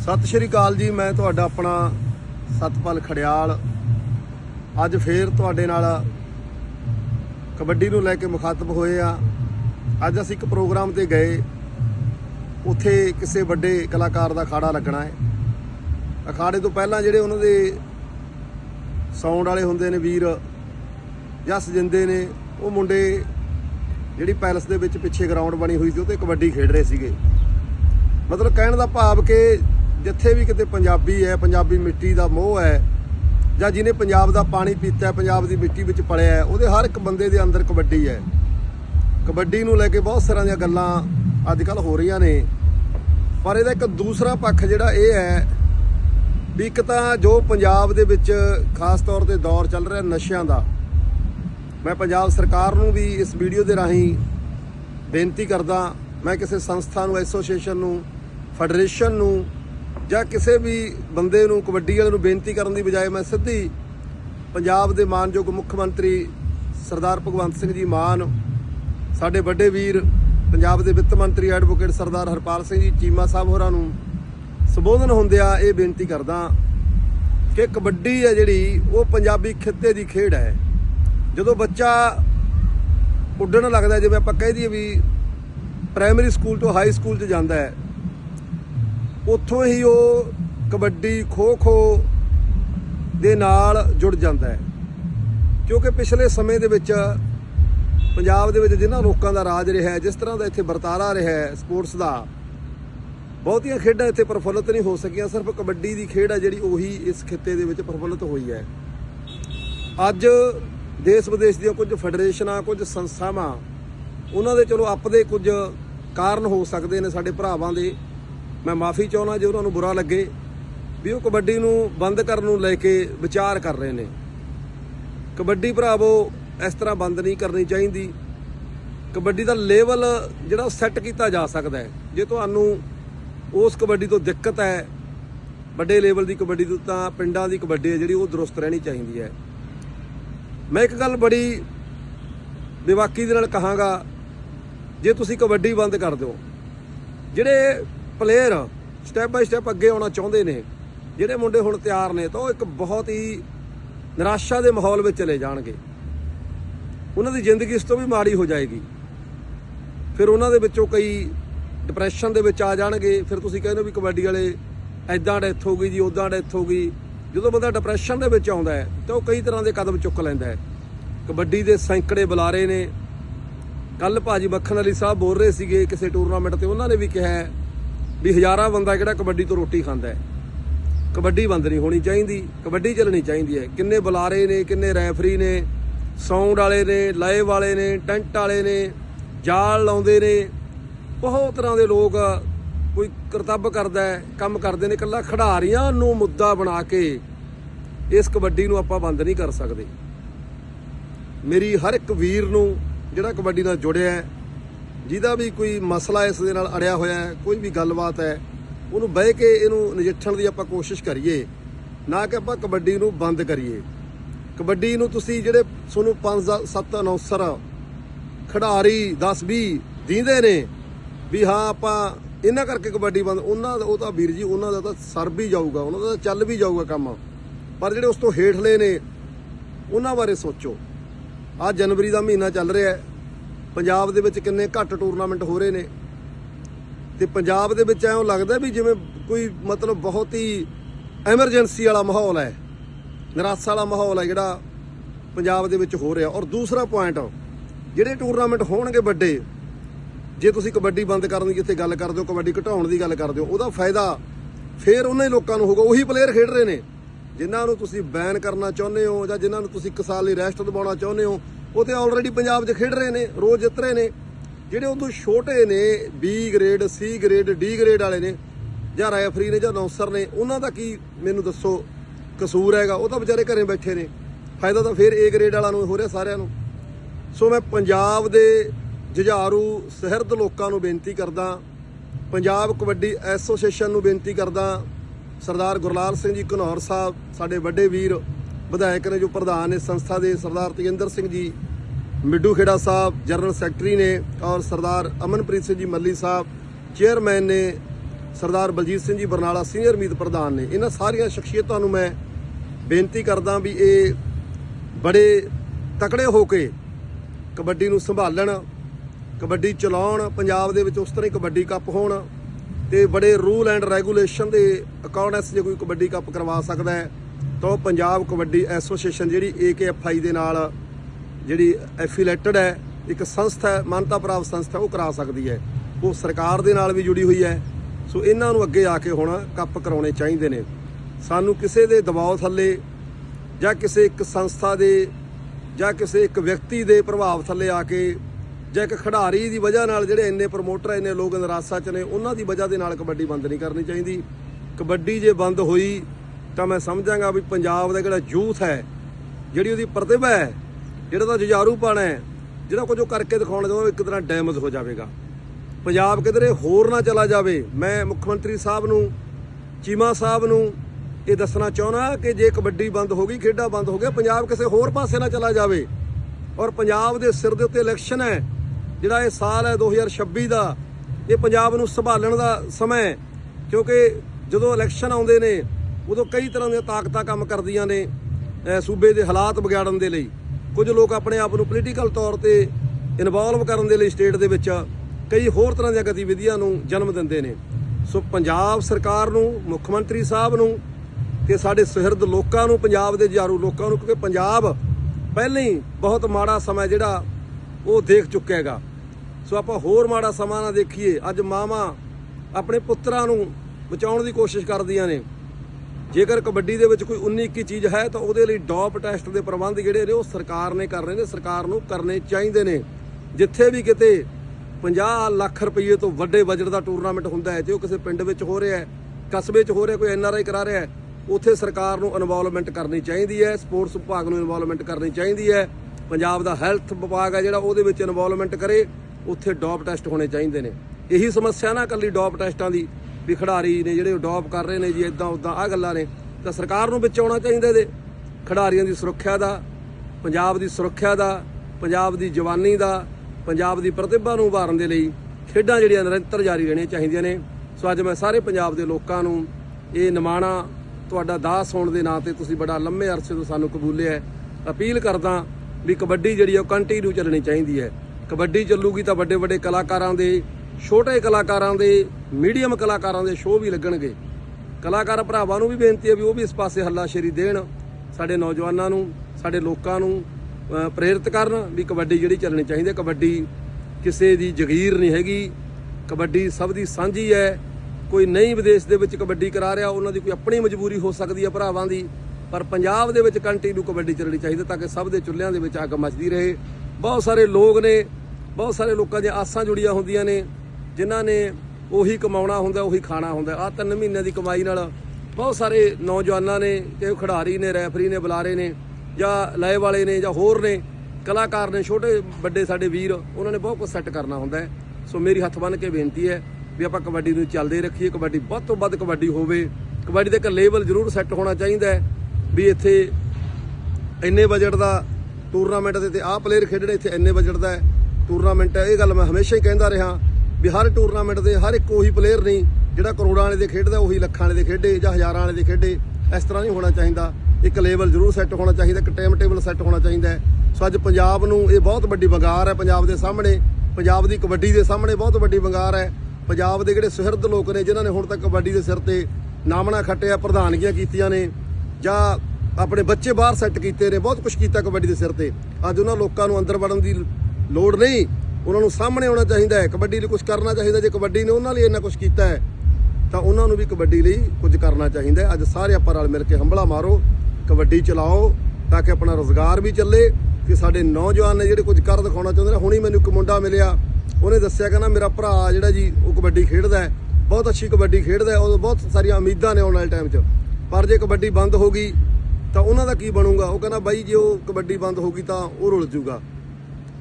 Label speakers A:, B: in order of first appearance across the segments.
A: ਸਤਿ ਸ਼੍ਰੀ ਅਕਾਲ ਜੀ, ਮੈਂ ਤੁਹਾਡਾ ਆਪਣਾ ਸਤਪਾਲ ਖੜਿਆਲ। ਅੱਜ ਫੇਰ ਤੁਹਾਡੇ ਨਾਲ ਕਬੱਡੀ ਨੂੰ ਲੈ ਕੇ ਮੁਖਾਤਬ ਹੋਏ ਆ। ਅੱਜ ਅਸੀਂ ਇੱਕ ਪ੍ਰੋਗਰਾਮ ਤੇ ਗਏ। ਉੱਥੇ ਕਿਸੇ ਵੱਡੇ ਕਲਾਕਾਰ ਦਾ ਅਖਾੜਾ ਲੱਗਣਾ ਹੈ। ਅਖਾੜੇ ਤੋਂ ਪਹਿਲਾਂ ਜਿਹੜੇ ਉਹਨਾਂ ਦੇ ਸਾਊਂਡ ਵਾਲੇ ਹੁੰਦੇ ਨੇ, ਵੀਰ ਜਾਂ ਸਜਿੰਦੇ ਨੇ, ਉਹ ਮੁੰਡੇ ਜਿਹੜੀ ਪੈਲਸ ਦੇ ਵਿੱਚ ਪਿੱਛੇ ਗਰਾਊਂਡ ਬਣੀ ਹੋਈ ਸੀ, ਉਹ ਤੇ ਕਬੱਡੀ ਖੇਡ ਰਹੇ ਸੀਗੇ। ਮਤਲਬ ਕਹਿਣ ਦਾ ਭਾਵ ਕਿ ਜਿੱਥੇ ਵੀ ਕਿਤੇ ਪੰਜਾਬੀ ਹੈ, ਪੰਜਾਬੀ ਮਿੱਟੀ ਦਾ ਮੋਹ ਹੈ, ਜਾਂ ਜਿਹਨੇ ਪੰਜਾਬ ਦਾ ਪਾਣੀ ਪੀਤਾ ਪੰਜਾਬ ਦੀ ਮਿੱਟੀ ਵਿੱਚ ਪਲਿਆ ਹੈ, ਉਹਦੇ ਹਰ ਇੱਕ ਬੰਦੇ ਦੇ ਅੰਦਰ ਕਬੱਡੀ ਹੈ। ਕਬੱਡੀ ਨੂੰ ਲੈ ਕੇ ਬਹੁਤ ਸਾਰੀਆਂ ਦੀਆਂ ਗੱਲਾਂ ਅੱਜ ਕੱਲ ਹੋ ਰਹੀਆਂ ਨੇ। ਪਰ ਇਹਦਾ ਇੱਕ ਦੂਸਰਾ ਪੱਖ ਜਿਹੜਾ ਇਹ ਹੈ ਵੀ ਇੱਕ ਤਾਂ ਜੋ ਪੰਜਾਬ ਦੇ ਵਿੱਚ ਖਾਸ ਤੌਰ ਤੇ ਦੌਰ ਚੱਲ ਰਿਹਾ ਨਸ਼ਿਆਂ ਦਾ, ਮੈਂ ਪੰਜਾਬ ਸਰਕਾਰ ਨੂੰ ਵੀ ਇਸ ਵੀਡੀਓ ਦੇ ਰਾਹੀਂ ਬੇਨਤੀ ਕਰਦਾ, ਮੈਂ ਕਿਸੇ ਸੰਸਥਾ ਨੂੰ, ਐਸੋਸੀਏਸ਼ਨ ਨੂੰ, ਫੈਡਰੇਸ਼ਨ ਨੂੰ ਜਾਂ ਕਿਸੇ ਵੀ ਬੰਦੇ ਨੂੰ, ਕਬੱਡੀ ਵਾਲੇ ਨੂੰ ਬੇਨਤੀ ਕਰਨ ਦੀ ਬਜਾਏ ਮੈਂ ਸਿੱਧੀ ਪੰਜਾਬ ਦੇ ਮਾਨਯੋਗ ਮੁੱਖ ਮੰਤਰੀ ਸਰਦਾਰ ਭਗਵੰਤ ਸਿੰਘ ਜੀ ਮਾਨ, ਸਾਡੇ ਵੱਡੇ ਵੀਰ, ਪੰਜਾਬ ਦੇ ਵਿੱਤ ਮੰਤਰੀ ਐਡਵੋਕੇਟ ਸਰਦਾਰ ਹਰਪਾਲ ਸਿੰਘ ਜੀ, ਚੀਮਾ ਸਾਹਿਬ ਹੋਰਾਂ ਨੂੰ ਸੰਬੋਧਨ ਹੁੰਦਿਆਂ ਇਹ ਬੇਨਤੀ ਕਰਦਾ ਕਿ ਕਬੱਡੀ ਹੈ ਜਿਹੜੀ, ਉਹ ਪੰਜਾਬੀ ਖਿੱਤੇ ਦੀ ਖੇਡ ਹੈ। ਜਦੋਂ ਬੱਚਾ ਉੱਡਣ ਲੱਗਦਾ ਜਿਵੇਂ ਆਪਾਂ ਕਹਿ ਦਈਏ ਵੀ ਪ੍ਰਾਇਮਰੀ ਸਕੂਲ ਤੋਂ ਹਾਈ ਸਕੂਲ 'ਚ ਜਾਂਦਾ ਹੈ ਉੱਥੋਂ ਹੀ ਉਹ ਕਬੱਡੀ ਖੋ ਖੋ ਦੇ ਨਾਲ ਜੁੜ ਜਾਂਦਾ ਹੈ। ਕਿਉਂਕਿ ਪਿਛਲੇ ਸਮੇਂ ਦੇ ਵਿੱਚ ਪੰਜਾਬ ਦੇ ਵਿੱਚ ਜਿਨ੍ਹਾਂ ਲੋਕਾਂ ਦਾ ਰਾਜ ਰਿਹਾ ਜਿਸ ਤਰ੍ਹਾਂ ਦਾ ਇੱਥੇ ਵਰਤਾਰਾ ਰਿਹਾ ਸਪੋਰਟਸ ਦਾ, ਬਹੁਤੀਆਂ ਖੇਡਾਂ ਇੱਥੇ ਪ੍ਰਫੁੱਲਤ ਨਹੀਂ ਹੋ ਸਕੀਆਂ, ਸਿਰਫ ਕਬੱਡੀ ਦੀ ਖੇਡ ਹੈ ਜਿਹੜੀ ਉਹੀ ਇਸ ਖਿੱਤੇ ਦੇ ਵਿੱਚ ਪ੍ਰਫੁੱਲਤ ਹੋਈ ਹੈ। ਅੱਜ ਦੇਸ਼ ਵਿਦੇਸ਼ ਦੀਆਂ ਕੁਝ ਫੈਡਰੇਸ਼ਨਾਂ, ਕੁਝ ਸੰਸਥਾਵਾਂ, ਉਹਨਾਂ ਦੇ ਚਲੋ ਆਪਦੇ ਕੁਝ ਕਾਰਨ ਹੋ ਸਕਦੇ ਨੇ ਸਾਡੇ ਭਰਾਵਾਂ ਦੇ ਮੈਂ ਮਾਫੀ ਚਾਹੁੰਦਾ ਜੇ ਉਹਨਾਂ ਨੂੰ ਬੁਰਾ ਲੱਗੇ ਵੀ ਉਹ ਕਬੱਡੀ ਨੂੰ ਬੰਦ ਕਰਨ ਨੂੰ ਲੈ ਕੇ ਵਿਚਾਰ ਕਰ ਰਹੇ ਨੇ। ਕਬੱਡੀ ਭਰਾਵੋ, ਇਸ ਤਰ੍ਹਾਂ ਬੰਦ ਨਹੀਂ ਕਰਨੀ ਚਾਹੀਦੀ। ਕਬੱਡੀ ਦਾ ਲੈਵਲ ਜਿਹੜਾ ਸੈੱਟ ਕੀਤਾ ਜਾ ਸਕਦਾ ਹੈ। ਜੇ ਤੁਹਾਨੂੰ ਉਸ ਕਬੱਡੀ ਤੋਂ ਦਿੱਕਤ ਹੈ, ਵੱਡੇ ਲੈਵਲ ਦੀ ਕਬੱਡੀ ਤੋਂ, ਤਾਂ ਪਿੰਡਾਂ ਦੀ ਕਬੱਡੀ ਹੈ ਜਿਹੜੀ ਉਹ ਦਰੁਸਤ ਰਹਿਣੀ ਚਾਹੀਦੀ ਹੈ। ਮੈਂ ਇੱਕ ਗੱਲ ਬੜੀ ਬੇਵਾਕੀ ਦੇ ਨਾਲ ਕਹਾਂਗਾ, ਜੇ ਤੁਸੀਂ ਕਬੱਡੀ ਬੰਦ ਕਰ ਦਿਓ, ਜਿਹੜੇ ਪਲੇਅਰ ਸਟੈਪ ਬਾਈ ਸਟੈਪ ਅੱਗੇ ਆਉਣਾ ਚਾਹੁੰਦੇ ਨੇ, ਜਿਹੜੇ ਮੁੰਡੇ ਹੁਣ ਤਿਆਰ ਨੇ ਤਾਂ ਉਹ ਇੱਕ ਬਹੁਤ ਹੀ ਨਿਰਾਸ਼ਾ ਦੇ ਮਾਹੌਲ ਵਿੱਚ ਚਲੇ ਜਾਣਗੇ। ਉਹਨਾਂ ਦੀ ਜ਼ਿੰਦਗੀ ਇਸ ਤੋਂ ਵੀ ਮਾੜੀ ਹੋ ਜਾਏਗੀ। ਫਿਰ ਉਹਨਾਂ ਦੇ ਵਿੱਚੋਂ ਕਈ ਡਿਪਰੈਸ਼ਨ ਦੇ ਵਿੱਚ ਆ ਜਾਣਗੇ। ਫਿਰ ਤੁਸੀਂ ਕਹਿੰਦੇ ਹੋ ਵੀ ਕਬੱਡੀ ਵਾਲੇ ਐਦਾਂ ਡੈਥ ਹੋ ਗਈ ਜੀ ਉਦਾਂ ਡੈਥ ਹੋ ਗਈ। ਜਦੋਂ ਬੰਦਾ ਡਿਪਰੈਸ਼ਨ ਦੇ ਵਿੱਚ ਆਉਂਦਾ ਹੈ, ਤਾਂ ਉਹ ਕਈ ਤਰ੍ਹਾਂ ਦੇ ਕਦਮ ਚੁੱਕ ਲੈਂਦਾ ਹੈ। ਕਬੱਡੀ ਦੇ ਸੈਂਕੜੇ ਬੁਲਾਰੇ ਨੇ। ਕੱਲ ਭਾਜੀ ਮੱਖਣ ਅਲੀ ਸਾਹਿਬ ਬੋਲ ਰਹੇ ਸੀਗੇ ਕਿਸੇ ਟੂਰਨਾਮੈਂਟ ਤੇ, ਉਹਨਾਂ ਨੇ ਵੀ ਕਿਹਾ ਵੀ ਹਜ਼ਾਰਾਂ ਬੰਦਾ ਜਿਹੜਾ ਕਬੱਡੀ ਤੋਂ ਰੋਟੀ ਖਾਂਦਾ ਹੈ। ਕਬੱਡੀ ਬੰਦ ਨਹੀਂ ਹੋਣੀ ਚਾਹੀਦੀ, ਕਬੱਡੀ ਚੱਲਣੀ ਚਾਹੀਦੀ ਹੈ। ਕਿੰਨੇ ਬੁਲਾਰੇ ਨੇ, ਕਿੰਨੇ ਰੈਫਰੀ ਨੇ, ਸਾਊਂਡ ਵਾਲੇ ਨੇ, ਲਾਈਵ ਵਾਲੇ ਨੇ, ਟੈਂਟ ਵਾਲੇ ਨੇ, ਜਾਲ ਲਾਉਂਦੇ ਨੇ। ਬਹੁਤ ਤਰ੍ਹਾਂ ਦੇ ਲੋਕ ਕੋਈ ਕਰਤੱਵ ਕਰਦਾ ਹੈ, ਕੰਮ ਕਰਦੇ ਨੇ, ਇਕੱਲਾ ਖਿਡਾਰੀਆਂ ਨੂੰ ਮੁੱਦਾ ਬਣਾ ਕੇ ਇਸ ਕਬੱਡੀ ਨੂੰ ਆਪਾਂ ਬੰਦ ਨਹੀਂ ਕਰ ਸਕਦੇ। ਮੇਰੀ ਹਰ ਇੱਕ ਵੀਰ ਨੂੰ ਜਿਹੜਾ ਕਬੱਡੀ ਨਾਲ ਜੁੜਿਆ ਹੈ ਜਿਹਦਾ ਵੀ ਕੋਈ ਮਸਲਾ ਇਸ ਦੇ ਨਾਲ ਅੜਿਆ ਹੋਇਆ ਹੈ, ਕੋਈ ਵੀ ਗੱਲਬਾਤ ਹੈ, ਉਹਨੂੰ ਬਹਿ ਕੇ ਇਹਨੂੰ ਨਜਿੱਠਣ ਦੀ ਆਪਾਂ ਕੋਸ਼ਿਸ਼ ਕਰੀਏ। ਨਾ ਕਿ ਆਪਾਂ ਕਬੱਡੀ ਨੂੰ ਬੰਦ ਕਰੀਏ। ਕਬੱਡੀ ਨੂੰ ਤੁਸੀਂ ਜਿਹੜੇ ਤੁਹਾਨੂੰ 5 7 ਅਨੌਂਸਰ ਖਿਡਾਰੀ 10 20 ਦੀਂਦੇ ਨੇ, ਵੀ ਹਾਂ ਆਪਾਂ ਇਹਨਾਂ ਕਰਕੇ ਕਬੱਡੀ ਬੰਦ, ਉਹਨਾਂ ਦਾ, ਉਹ ਤਾਂ ਵੀਰ ਜੀ, ਉਹਨਾਂ ਦਾ ਤਾਂ ਸਰ ਵੀ ਜਾਊਗਾ, ਉਹਨਾਂ ਦਾ ਤਾਂ ਚੱਲ ਵੀ ਜਾਊਗਾ ਕੰਮ। ਪਰ ਜਿਹੜੇ ਉਸ ਤੋਂ ਹੇਠਲੇ ਨੇ, ਉਹਨਾਂ ਬਾਰੇ ਸੋਚੋ। ਆ ਜਨਵਰੀ ਦਾ ਮਹੀਨਾ ਚੱਲ ਰਿਹਾ ਹੈ ਪੰਜਾਬ ਦੇ ਵਿੱਚ ਕਿੰਨੇ ਘੱਟ ਟੂਰਨਾਮੈਂਟ ਹੋ ਰਹੇ ਨੇ। ਤੇ ਪੰਜਾਬ ਦੇ ਵਿੱਚ ਐਂ ਲੱਗਦਾ ਵੀ ਜਿਵੇਂ ਕੋਈ ਮਤਲਬ ਬਹੁਤ ਹੀ ਐਮਰਜੈਂਸੀ ਵਾਲਾ ਮਾਹੌਲ ਹੈ। ਨਿਰਾਸ਼ਾ ਵਾਲਾ ਮਾਹੌਲ ਹੈ ਜਿਹੜਾ ਪੰਜਾਬ ਦੇ ਵਿੱਚ ਹੋ ਰਿਹਾ। ਔਰ ਦੂਸਰਾ ਪੁਆਇੰਟ ਜਿਹੜੇ ਟੂਰਨਾਮੈਂਟ ਹੋਣਗੇ ਵੱਡੇ, ਜੇ ਤੁਸੀਂ ਕਬੱਡੀ ਬੰਦ ਕਰਨ ਦੀ ਜਿੱਥੇ ਗੱਲ ਕਰਦੇ ਹੋ, ਕਬੱਡੀ ਘਟਾਉਣ ਦੀ ਗੱਲ ਕਰਦੇ ਹੋ, ਉਹਦਾ ਫਾਇਦਾ ਫੇਰ ਉਹਨਾਂ ਹੀ ਲੋਕਾਂ ਨੂੰ ਹੋਊਗਾ। ਉਹੀ ਪਲੇਅਰ ਖੇਡ ਰਹੇ ਨੇ, ਜਿਨ੍ਹਾਂ ਨੂੰ ਤੁਸੀਂ ਬੈਨ ਕਰਨਾ ਚਾਹੁੰਦੇ ਹੋ ਜਾਂ ਜਿਨ੍ਹਾਂ ਨੂੰ ਤੁਸੀਂ ਇੱਕ ਸਾਲ ਲਈ ਰੈਸਟ ਦਿਵਾਉਣਾ ਚਾਹੁੰਦੇ ਹੋ ਉਹ ਤੇ ਆਲਰੇਡੀ ਪੰਜਾਬ 'ਚ ਖੇਡ ਰਹੇ ਨੇ, ਰੋਜ਼ ਜਿੱਤ ਰਹੇ ਨੇ। ਜਿਹੜੇ ਉਦੋਂ ਛੋਟੇ ਨੇ, B grade C grade D grade ਵਾਲੇ ਨੇ, ਜਾਂ ਰੈਫਰੀ ਨੇ, ਜਾਂ ਅਨਾਉਂਸਰ ਨੇ, ਉਹਨਾਂ ਦਾ ਕੀ ਮੈਨੂੰ ਦੱਸੋ ਕਸੂਰ ਹੈਗਾ? ਉਹ ਤਾਂ ਵਿਚਾਰੇ ਘਰੇ ਬੈਠੇ ਨੇ। ਫਾਇਦਾ ਤਾਂ ਫਿਰ A ਗ੍ਰੇਡ ਵਾਲਾ ਨੂੰ ਹੋ ਰਿਹਾ ਸਾਰਿਆਂ ਨੂੰ। ਸੋ ਮੈਂ ਪੰਜਾਬ ਦੇ ਜੁਝਾਰੂ, ਸਹਿਰਦ ਲੋਕਾਂ ਨੂੰ ਬੇਨਤੀ ਕਰਦਾ, ਪੰਜਾਬ ਕਬੱਡੀ ਐਸੋਸੀਏਸ਼ਨ ਨੂੰ ਬੇਨਤੀ ਕਰਦਾ, ਸਰਦਾਰ ਗੁਰਲਾਲ ਸਿੰਘ ਜੀ, ਘਨੌਰ ਸਾਹਿਬ, ਸਾਡੇ ਵੱਡੇ ਵੀਰ ਵਿਧਾਇਕ ਨੇ ਜੋ ਪ੍ਰਧਾਨ ਨੇ ਸੰਸਥਾ ਦੇ ਸਰਦਾਰ ਤੇਜਿੰਦਰ ਸਿੰਘ ਜੀ, ਮਿੱਡੂ ਖੇੜਾ ਸਾਹਿਬ, ਜਨਰਲ ਸੈਕਟਰੀ ਨੇ ਔਰ ਸਰਦਾਰ ਅਮਨਪ੍ਰੀਤ ਸਿੰਘ ਜੀ ਮੱਲੀ ਸਾਹਿਬ, ਚੇਅਰਮੈਨ ਨੇ ਸਰਦਾਰ ਬਲਜੀਤ ਸਿੰਘ ਜੀ ਬਰਨਾਲਾ, ਸੀਨੀਅਰ ਮੀਤ ਪ੍ਰਧਾਨ ਨੇ। ਇਹਨਾਂ ਸਾਰੀਆਂ ਸ਼ਖਸੀਅਤਾਂ ਨੂੰ ਮੈਂ ਬੇਨਤੀ ਕਰਦਾ ਵੀ ਇਹ ਬੜੇ ਤਕੜੇ ਹੋ ਕੇ ਕਬੱਡੀ ਨੂੰ ਸੰਭਾਲਣ, ਕਬੱਡੀ ਚਲਾਉਣ, ਪੰਜਾਬ ਦੇ ਵਿੱਚ ਉਸ ਤਰ੍ਹਾਂ ਹੀ ਕਬੱਡੀ ਕੱਪ ਹੋਣ ਤੇ ਬੜੇ ਰੂਲ ਐਂਡ ਰੈਗੂਲੇਸ਼ਨ ਦੇ ਅਕੋਰਡੈਂਸ ਜੇ ਕੋਈ ਕਬੱਡੀ ਕੱਪ ਕਰਵਾ ਸਕਦਾ ਹੈ ਤਾਂ ਉਹ ਪੰਜਾਬ ਕਬੱਡੀ ਐਸੋਸੀਏਸ਼ਨ ਜਿਹੜੀ ਏਕੇਐਫਆਈ ਦੇ ਨਾਲ ਜਿਹੜੀ ਐਫੀਲੇਟਡ ਹੈ, ਇੱਕ ਸੰਸਥਾ ਹੈ ਮਾਨਤਾ ਪ੍ਰਾਪਤ ਸੰਸਥਾ, ਉਹ ਕਰਾ ਸਕਦੀ ਹੈ। ਉਹ ਸਰਕਾਰ ਦੇ ਨਾਲ ਵੀ ਜੁੜੀ ਹੋਈ ਹੈ। ਸੋ ਇਹਨਾਂ ਨੂੰ ਅੱਗੇ ਆ ਕੇ ਹੁਣ ਕੱਪ ਕਰਾਉਣੇ ਚਾਹੀਦੇ ਨੇ। ਸਾਨੂੰ ਕਿਸੇ ਦੇ ਦਬਾਅ ਥੱਲੇ ਜਾਂ ਕਿਸੇ ਇੱਕ ਸੰਸਥਾ ਦੇ ਜਾਂ ਕਿਸੇ ਇੱਕ ਵਿਅਕਤੀ ਦੇ ਪ੍ਰਭਾਵ ਥੱਲੇ ਆ ਕੇ ਜਾਂ ਇੱਕ ਖਿਡਾਰੀ ਦੀ ਵਜ੍ਹਾ ਨਾਲ ਜਿਹੜੇ ਇੰਨੇ ਪ੍ਰਮੋਟਰ, ਇੰਨੇ ਲੋਕ ਨਿਰਾਸ਼ਾ 'ਚ ਨੇ, ਉਹਨਾਂ ਦੀ ਵਜ੍ਹਾ ਦੇ ਨਾਲ ਕਬੱਡੀ ਬੰਦ ਨਹੀਂ ਕਰਨੀ ਚਾਹੀਦੀ। ਕਬੱਡੀ ਜੇ ਬੰਦ ਹੋਈ ਤਾਂ ਮੈਂ ਸਮਝਾਂਗਾ ਵੀ ਪੰਜਾਬ ਦਾ ਜਿਹੜਾ ਯੂਥ ਹੈ, ਜਿਹੜੀ ਉਹਦੀ ਪ੍ਰਤਿਭਾ ਹੈ, ਜਿਹੜਾ ਦਾ ਜੁਝਾਰੂਪਣ ਹੈ, ਜਿਹੜਾ ਕੁਝ ਉਹ ਕਰਕੇ ਦਿਖਾਉਣ ਦਾ ਉਹ ਇੱਕ ਤਰ੍ਹਾਂ ਡੈਮੇਜ ਹੋ ਜਾਵੇਗਾ। ਪੰਜਾਬ ਕਿਧਰੇ ਹੋਰ ਨਾ ਚਲਾ ਜਾਵੇ। ਮੈਂ ਮੁੱਖ ਮੰਤਰੀ ਸਾਹਿਬ ਨੂੰ, ਚੀਮਾ ਸਾਹਿਬ ਨੂੰ ਇਹ ਦੱਸਣਾ ਚਾਹੁੰਦਾ ਕਿ ਜੇ ਕਬੱਡੀ ਬੰਦ ਹੋ ਗਈ, ਖੇਡਾਂ ਬੰਦ ਹੋ ਗਿਆ ਪੰਜਾਬ ਕਿਸੇ ਹੋਰ ਪਾਸੇ ਨਾ ਚਲਾ ਜਾਵੇ। ਔਰ ਪੰਜਾਬ ਦੇ ਸਿਰ ਦੇ ਉੱਤੇ ਇਲੈਕਸ਼ਨ ਹੈ, ਜਿਹੜਾ ਇਹ ਸਾਲ ਹੈ 2026 ਦਾ, ਇਹ ਪੰਜਾਬ ਨੂੰ ਸੰਭਾਲਣ ਦਾ ਸਮਾਂ ਹੈ। ਕਿਉਂਕਿ ਜਦੋਂ ਇਲੈਕਸ਼ਨ ਆਉਂਦੇ ਨੇ ਉਦੋਂ ਕਈ ਤਰ੍ਹਾਂ ਦੀਆਂ ਤਾਕਤਾਂ ਕੰਮ ਕਰਦੀਆਂ ਨੇ ਸੂਬੇ ਦੇ ਹਾਲਾਤ ਵਿਗਾੜਨ ਦੇ ਲਈ। ਕੁਝ ਲੋਕ ਆਪਣੇ ਆਪ ਨੂੰ ਪੋਲੀਟੀਕਲ ਤੌਰ ਤੇ ਇਨਵੋਲਵ ਕਰਨ ਦੇ ਲਈ ਸਟੇਟ ਦੇ ਵਿੱਚ ਕਈ ਹੋਰ ਤਰ੍ਹਾਂ ਦੀਆਂ ਗਤੀਵਿਧੀਆਂ ਨੂੰ ਜਨਮ ਦਿੰਦੇ ਨੇ। ਸੋ ਪੰਜਾਬ ਸਰਕਾਰ ਨੂੰ, ਮੁੱਖ ਮੰਤਰੀ ਸਾਹਿਬ ਨੂੰ ਤੇ ਸਾਡੇ ਸੁਹਿਰਦ ਲੋਕਾਂ ਨੂੰ, ਪੰਜਾਬ ਦੇ ਜਾਰੂ ਲੋਕਾਂ ਨੂੰ, ਕਿਉਂਕਿ ਪੰਜਾਬ ਪਹਿਲਾਂ ਹੀ ਬਹੁਤ ਮਾੜਾ ਸਮਾਂ ਜਿਹੜਾ ਉਹ ਦੇਖ ਚੁੱਕਿਆ ਹੈਗਾ। ਸੋ ਆਪਾਂ ਹੋਰ ਮਾੜਾ ਸਮਾਂ ਨਾ ਦੇਖੀਏ। ਅੱਜ ਮਾਵਾਂ ਆਪਣੇ ਪੁੱਤਰਾਂ ਨੂੰ ਬਚਾਉਣ ਦੀ ਕੋਸ਼ਿਸ਼ ਕਰਦੀਆਂ ਨੇ। ਜੇਕਰ ਕਬੱਡੀ ਦੇ ਵਿੱਚ ਕੋਈ 19 21 ਚੀਜ਼ ਹੈ, ਤਾਂ ਉਹਦੇ ਲਈ ਡੌਪ ਟੈਸਟ ਦੇ ਪ੍ਰਬੰਧ ਜਿਹੜੇ ਨੇ ਉਹ ਸਰਕਾਰ ਨੇ ਕਰ ਰਹੇ ਨੇ, ਸਰਕਾਰ ਨੂੰ ਕਰਨੇ ਚਾਹੀਦੇ ਨੇ। ਜਿੱਥੇ ਵੀ ਕਿਤੇ 50 ਲੱਖ ਰੁਪਏ ਤੋਂ ਵੱਡੇ ਬਜਟ ਦਾ ਟੂਰਨਾਮੈਂਟ ਹੁੰਦਾ ਹੈ, ਜੇ ਉਹ ਕਿਸੇ ਪਿੰਡ ਵਿੱਚ ਹੋ ਰਿਹਾ ਹੈ, ਕਸਬੇ 'ਚ ਹੋ ਰਿਹਾ, ਕੋਈ ਐਨਆਰਆਈ ਕਰਾ ਰਿਹਾ ਹੈ, ਉੱਥੇ ਸਰਕਾਰ ਨੂੰ ਇਨਵੋਲਵਮੈਂਟ ਕਰਨੀ ਚਾਹੀਦੀ ਹੈ ਸਪੋਰਟਸ ਵਿਭਾਗ ਨੂੰ ਇਨਵੋਲਵਮੈਂਟ ਕਰਨੀ ਚਾਹੀਦੀ ਹੈ। ਪੰਜਾਬ ਦਾ ਹੈਲਥ ਵਿਭਾਗ ਹੈ ਜਿਹੜਾ, ਉਹਦੇ ਵਿੱਚ ਇਨਵੋਲਵਮੈਂਟ ਕਰੇ, ਉੱਥੇ ਡੌਪ ਟੈਸਟ ਹੋਣੇ ਚਾਹੀਦੇ ਨੇ। ਇਹੀ ਸਮੱਸਿਆ ਨਾ ਇਕੱਲੀ ਡੌਪ ਟੈਸਟਾਂ ਦੀ ਵੀ ਖਿਡਾਰੀ ਨੇ ਜਿਹੜੇ ਡੌਪ ਕਰ ਰਹੇ ਨੇ ਜੀ ਇਦਾਂ ਉਦਾਂ ਆ ਗੱਲਾਂ ਨੇ। ਤਾਂ ਸਰਕਾਰ ਨੂੰ ਵਿੱਚ ਆਉਣਾ ਚਾਹੀਦਾ ਇਹਦੇ। ਖਿਡਾਰੀਆਂ ਦੀ ਸੁਰੱਖਿਆ ਦਾ, ਪੰਜਾਬ ਦੀ ਸੁਰੱਖਿਆ ਦਾ, ਪੰਜਾਬ ਦੀ ਜਵਾਨੀ ਦਾ, ਪੰਜਾਬ ਦੀ ਪ੍ਰਤਿਭਾ ਨੂੰ ਉਭਾਰਨ ਦੇ ਲਈ ਖੇਡਾਂ ਜਿਹੜੀਆਂ ਨਿਰੰਤਰ ਜਾਰੀ ਰਹਿਣੀਆਂ ਚਾਹੀਦੀਆਂ ਨੇ। ਸੋ ਅੱਜ ਮੈਂ ਸਾਰੇ ਪੰਜਾਬ ਦੇ ਲੋਕਾਂ ਨੂੰ ਇਹ ਨਿਮਾਣਾ ਤੁਹਾਡਾ ਦਾਸ ਹੋਣ ਦੇ ਨਾਂ ਤੇ ਤੁਸੀਂ ਬੜਾ ਲੰਮੇ ਅਰਸੇ ਤੋਂ ਸਾਨੂੰ ਕਬੂਲਿਆ ਹੈ। ਅਪੀਲ ਕਰਦਾ ਵੀ ਕਬੱਡੀ ਜਿਹੜੀ ਆ ਉਹ ਕੰਟੀਨਿਊ ਚੱਲਣੀ ਚਾਹੀਦੀ ਹੈ। ਕਬੱਡੀ ਚੱਲੂਗੀ ਤਾਂ ਵੱਡੇ ਵੱਡੇ ਕਲਾਕਾਰਾਂ ਦੇ ਛੋਟੇ ਕਲਾਕਾਰਾਂ ਦੇ, ਮੀਡੀਅਮ ਕਲਾਕਾਰਾਂ ਦੇ ਸ਼ੋਅ ਵੀ ਲੱਗਣਗੇ। ਕਲਾਕਾਰ ਭਰਾਵਾਂ ਨੂੰ ਵੀ ਬੇਨਤੀ ਹੈ ਵੀ ਉਹ ਵੀ ਇਸ ਪਾਸੇ ਹੱਲਾਸ਼ੇਰੀ ਦੇਣ, ਸਾਡੇ ਨੌਜਵਾਨਾਂ ਨੂੰ, ਸਾਡੇ ਲੋਕਾਂ ਨੂੰ ਪ੍ਰੇਰਿਤ ਕਰਨ ਵੀ ਕਬੱਡੀ ਜਿਹੜੀ ਚੱਲਣੀ ਚਾਹੀਦੀ ਹੈ। ਕਬੱਡੀ ਕਿਸੇ ਦੀ ਜਗੀਰ ਨਹੀਂ ਹੈਗੀ। ਕਬੱਡੀ ਸਭ ਦੀ ਸਾਂਝੀ ਹੈ ਕੋਈ ਨਹੀਂ ਵਿਦੇਸ਼ ਦੇ ਵਿੱਚ ਕਬੱਡੀ ਕਰਾ ਰਿਹਾ, ਉਹਨਾਂ ਦੀ ਕੋਈ ਆਪਣੀ ਮਜਬੂਰੀ ਹੋ ਸਕਦੀ ਹੈ ਭਰਾਵਾਂ ਦੀ। ਪਰ ਪੰਜਾਬ ਦੇ ਵਿੱਚ ਕੰਟੀਨਿਊ ਕਬੱਡੀ ਚੱਲਣੀ ਚਾਹੀਦੀ ਤਾਂ ਕਿ ਸਭ ਦੇ ਚੁੱਲ੍ਹਿਆਂ ਦੇ ਵਿੱਚ ਅੱਗ ਮੱਚਦੀ ਰਹੇ। ਬਹੁਤ ਸਾਰੇ ਲੋਕ ਨੇ, ਬਹੁਤ ਸਾਰੇ ਲੋਕਾਂ ਦੀਆਂ ਆਸਾਂ ਜੁੜੀਆਂ ਹੁੰਦੀਆਂ ਨੇ। ਜਿਨ੍ਹਾਂ ਨੇ ਉਹੀ ਕਮਾਉਣਾ ਹੁੰਦਾ, ਉਹੀ ਖਾਣਾ ਹੁੰਦਾ। ਆ ਤਿੰਨ ਮਹੀਨਿਆਂ ਦੀ ਕਮਾਈ ਨਾਲ ਬਹੁਤ ਸਾਰੇ ਨੌਜਵਾਨਾਂ ਨੇ ਤੇ ਖਿਡਾਰੀ ਨੇ, ਰੈਫਰੀ ਨੇ, ਬੁਲਾਰੇ ਨੇ, ਜਾਂ ਲਏ ਵਾਲੇ ਨੇ, ਜਾਂ ਹੋਰ ਨੇ, ਕਲਾਕਾਰ ਨੇ, ਛੋਟੇ ਵੱਡੇ ਸਾਡੇ ਵੀਰ, ਉਹਨਾਂ ਨੇ ਬਹੁਤ ਕੁਝ ਸੈੱਟ ਕਰਨਾ ਹੁੰਦਾ ਸੋ ਮੇਰੀ ਹੱਥ ਬੰਨ ਕੇ ਬੇਨਤੀ ਹੈ ਵੀ ਆਪਾਂ ਕਬੱਡੀ ਨੂੰ ਚੱਲਦੇ ਰੱਖੀਏ। ਕਬੱਡੀ ਵੱਧ ਤੋਂ ਵੱਧ ਕਬੱਡੀ ਹੋਵੇ। ਕਬੱਡੀ ਦਾ ਇੱਕ ਲੈਵਲ ਜ਼ਰੂਰ ਸੈੱਟ ਹੋਣਾ ਚਾਹੀਦਾ ਵੀ ਇੱਥੇ ਇੰਨੇ ਬਜਟ ਦਾ ਟੂਰਨਾਮੈਂਟ ਦੇ ਤੇ ਆਹ ਪਲੇਅਰ ਖੇਡਣੇ ਇੱਥੇ ਇੰਨੇ ਬਜਟ ਦਾ ਟੂਰਨਾਮੈਂਟ ਹੈ, ਇਹ ਗੱਲ ਮੈਂ ਹਮੇਸ਼ਾ ਹੀ ਕਹਿੰਦਾ ਰਿਹਾ। ਵੀ ਹਰ ਟੂਰਨਾਮੈਂਟ ਦੇ ਹਰ ਇੱਕ ਉਹੀ ਪਲੇਅਰ ਨਹੀਂ ਜਿਹੜਾ ਕਰੋੜਾਂ ਵਾਲੇ ਦੇ ਖੇਡਦਾ, ਉਹੀ ਲੱਖਾਂ ਵਾਲੇ ਦੇ ਖੇਡੇ ਜਾਂ ਹਜ਼ਾਰਾਂ ਵਾਲੇ ਦੇ ਖੇਡੇ, ਇਸ ਤਰ੍ਹਾਂ ਨਹੀਂ ਹੋਣਾ ਚਾਹੀਦਾ। ਇੱਕ ਲੈਵਲ ਜ਼ਰੂਰ ਸੈੱਟ ਹੋਣਾ ਚਾਹੀਦਾ, ਇੱਕ ਟਾਈਮ ਟੇਬਲ ਸੈੱਟ ਹੋਣਾ ਚਾਹੀਦਾ ਸੋ ਅੱਜ ਪੰਜਾਬ ਨੂੰ ਇਹ ਬਹੁਤ ਵੱਡੀ ਵੰਗਾਰ ਹੈ ਪੰਜਾਬ ਦੇ ਸਾਹਮਣੇ। ਪੰਜਾਬ ਦੀ ਕਬੱਡੀ ਦੇ ਸਾਹਮਣੇ ਬਹੁਤ ਵੱਡੀ ਵੰਗਾਰ ਹੈ। ਪੰਜਾਬ ਦੇ ਜਿਹੜੇ ਸੁਹਿਰਦ ਲੋਕ ਨੇ, ਜਿਨ੍ਹਾਂ ਨੇ ਹੁਣ ਤੱਕ ਕਬੱਡੀ ਦੇ ਸਿਰ ਤੇ ਨਾਮਣਾ ਖੱਟਿਆ, ਪ੍ਰਧਾਨਗੀਆਂ ਕੀਤੀਆਂ ਨੇ, ਜਾਂ ਆਪਣੇ ਬੱਚੇ ਬਾਹਰ ਸੈੱਟ ਕੀਤੇ ਨੇ, ਬਹੁਤ ਕੁਝ ਕੀਤਾ ਕਬੱਡੀ ਦੇ ਸਿਰ ਤੇ। ਅੱਜ ਉਹਨਾਂ ਲੋਕਾਂ ਨੂੰ ਅੰਦਰ ਵੜਨ ਦੀ ਲੋੜ ਨਹੀਂ। ਉਹਨਾਂ ਨੂੰ ਸਾਹਮਣੇ ਆਉਣਾ ਚਾਹੀਦਾ ਹੈ। ਕਬੱਡੀ ਲਈ ਕੁਝ ਕਰਨਾ ਚਾਹੀਦਾ ਜੇ ਕਬੱਡੀ ਨੇ ਉਹਨਾਂ ਲਈ ਇੰਨਾ ਕੁਝ ਕੀਤਾ ਹੈ, ਤਾਂ ਉਹਨਾਂ ਨੂੰ ਵੀ ਕਬੱਡੀ ਲਈ ਕੁਝ ਕਰਨਾ ਚਾਹੀਦਾ ਹੈ। ਅੱਜ ਸਾਰੇ ਆਪਾਂ ਰਲ ਮਿਲ ਕੇ ਹੰਬਲਾ ਮਾਰੋ, ਕਬੱਡੀ ਚਲਾਓ, ਤਾਂ ਕਿ ਆਪਣਾ ਰੋਜ਼ਗਾਰ ਵੀ ਚੱਲੇ। ਤੇ ਸਾਡੇ ਨੌਜਵਾਨ ਨੇ ਜਿਹੜੇ ਕੁਝ ਕਰ ਦਿਖਾਉਣਾ ਚਾਹੁੰਦੇ ਨੇ, ਹੁਣੀ ਮੈਨੂੰ ਇੱਕ ਮੁੰਡਾ ਮਿਲਿਆ। ਉਹਨੇ ਦੱਸਿਆ ਕਹਿੰਦਾ, ਮੇਰਾ ਭਰਾ ਜਿਹੜਾ ਜੀ, ਉਹ ਕਬੱਡੀ ਖੇਡਦਾ ਹੈ। ਬਹੁਤ ਅੱਛੀ ਕਬੱਡੀ ਖੇਡਦਾ ਹੈ। ਉਹ ਬਹੁਤ ਸਾਰੀਆਂ ਉਮੀਦਾਂ ਨੇ ਆਉਣ ਵਾਲੇ ਟਾਈਮ 'ਚ। ਪਰ ਜੇ ਕਬੱਡੀ ਬੰਦ ਹੋ ਗਈ, ਤਾਂ ਉਹਨਾਂ ਦਾ ਕੀ ਬਣੂਗਾ? ਉਹ ਕਹਿੰਦਾ, ਬਾਈ, ਜੇ ਉਹ ਕਬੱਡੀ ਬੰਦ ਹੋ ਗਈ, ਤਾਂ ਉਹ ਰੁਲ ਜੂਗਾ।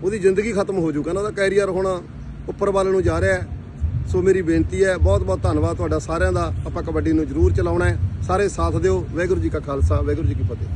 A: ਉਹਦੀ ਜ਼ਿੰਦਗੀ ਖਤਮ ਹੋ ਜੂਗਾ ਨਾ, ਉਹਦਾ ਕੈਰੀਅਰ ਹੁਣ ਉੱਪਰ ਵੱਲ ਨੂੰ ਜਾ ਰਿਹਾ ਹੈ। ਸੋ ਮੇਰੀ ਬੇਨਤੀ ਹੈ, ਬਹੁਤ ਬਹੁਤ ਧੰਨਵਾਦ ਤੁਹਾਡਾ ਸਾਰਿਆਂ ਦਾ। ਆਪਾਂ ਕਬੱਡੀ ਨੂੰ ਜ਼ਰੂਰ ਚਲਾਉਣਾ ਹੈ। ਸਾਰੇ ਸਾਥ ਦਿਓ। ਵਾਹਿਗੁਰੂ ਜੀ ਕਾ ਖਾਲਸਾ, ਵਾਹਿਗੁਰੂ ਜੀ ਕੀ ਫਤਿਹ।